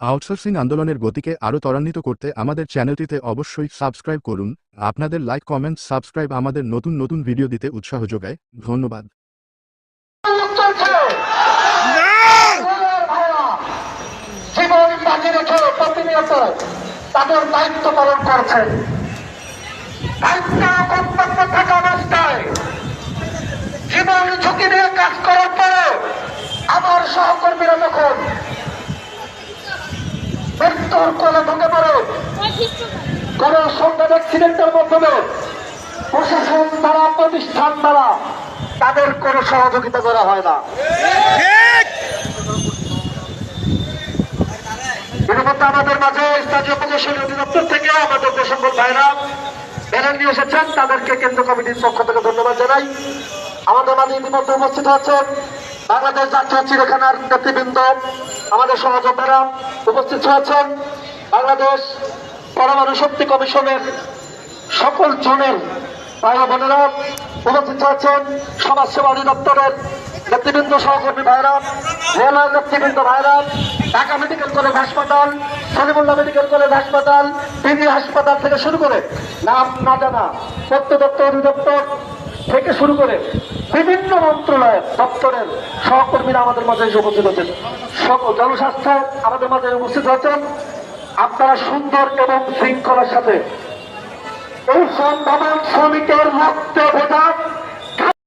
Outsourcing আন্দোলনের গতিকে আরও ত্বরান্বিত করতে আমাদের চ্যানেলটিতে অবশ্যই সাবস্ক্রাইব করুন। আপনাদের লাইক, কমেন্ট, সাবস্ক্রাইব আমাদের নতুন নতুন ভিডিও দিতে উৎসাহ যোগায়। ধন্যবাদ। জীবন ঝুঁকি নিয়ে কাজ করার পরে আমার সহকর্মীরা যখন পড়ে কোন অ্যাক্সিডেন্টের মাধ্যমে প্রশাসন দ্বারা, প্রতিষ্ঠান দ্বারা তাদের কোনো সহযোগিতা করা হয় না। আমাদের মাঝে স্থানীয় অধিদপ্তর থেকে আমাদের ভাইরা ব্যানার নিয়ে এসেছেন। তাদেরকে কেন্দ্র কমিটির পক্ষ থেকে ধন্যবাদ জানাই। আমাদের মাঝে ইতিমধ্যে উপস্থিত আছেন বাংলাদেশ জাতীয় চিড়িয়াখানার নেতৃবৃন্দ, আমাদের সহযোদ্ধারা উপস্থিত হয়েছেন। বাংলাদেশ পরমাণু শক্তি কমিশনের সকল জনের ভাই বোনেরা উপস্থিত হয়েছেন। সমাজসেবা অধিদপ্তরের নেতৃবৃন্দ, সহকর্মী ভাইরা রেলওয়ের নেতৃবৃন্দ ভাইরা ঢাকা মেডিকেল কলেজ হাসপাতাল সলিমুল্লাহ মেডিকেল কলেজ হাসপাতাল পিজি হাসপাতাল থেকে শুরু করে নাম না জানা তথ্য দপ্তর অধিদপ্তর থেকে শুরু করে বিভিন্ন মন্ত্রণালয়ের, দপ্তরের সহকর্মীরা আমাদের মাঝে এসে উপস্থিত হচ্ছেন। সকল জনস্বাস্থ্য আমাদের মাঝে উপস্থিত হচ্ছেন। আপনারা সুন্দর এবং শৃঙ্খলার সাথে এই সম্ভাবন শ্রমিকের রক্ত ভেজা